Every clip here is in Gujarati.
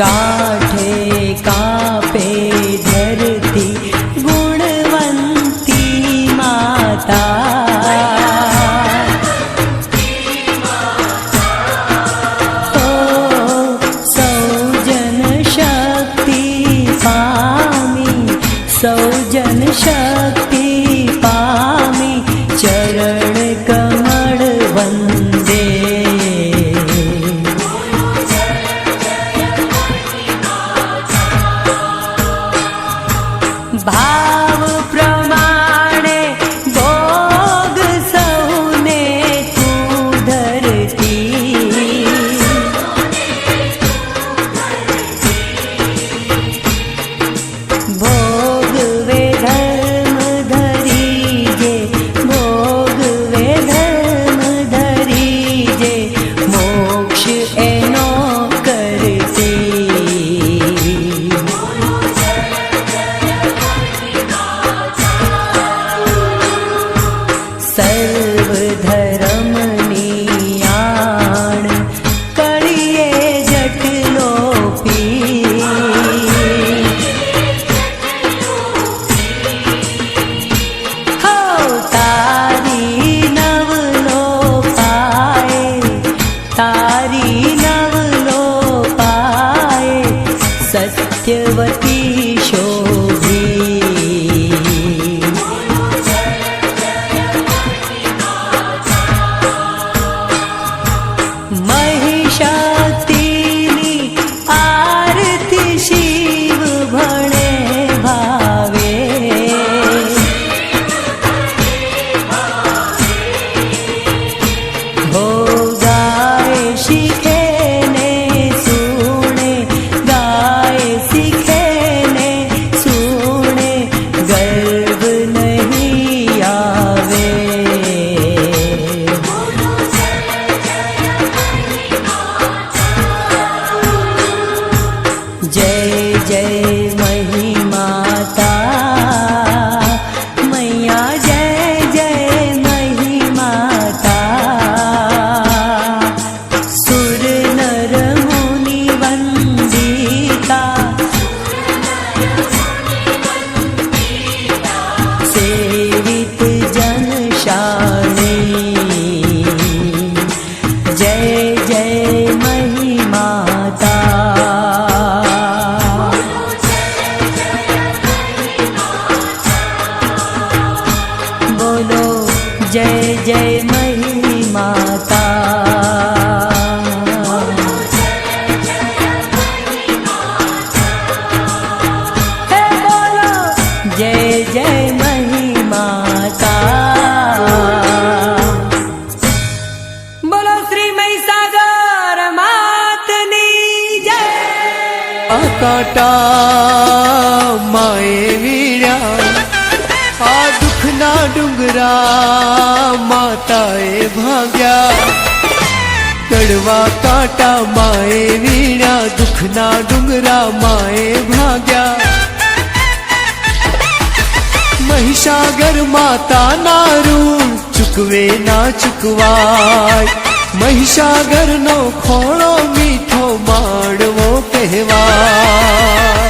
કાઠે કાપે shine. જય જય મહી માતા. આ દુઃખના ડુંગરા માતાએ ભાગ્યા. કડવા કાંટા માએ વીણ્યા, દુઃખના ડુંગરા માએ ભાગ્યા. મહિષાગર માતાના ઋણ ચૂકવે ના ચૂકવાય. મહિષાગરનો ખોળો મીઠો માણવો કહેવાય.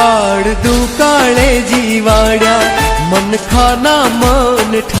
કાળ દુકાળે જીવાડ્યા. મન ખાના મન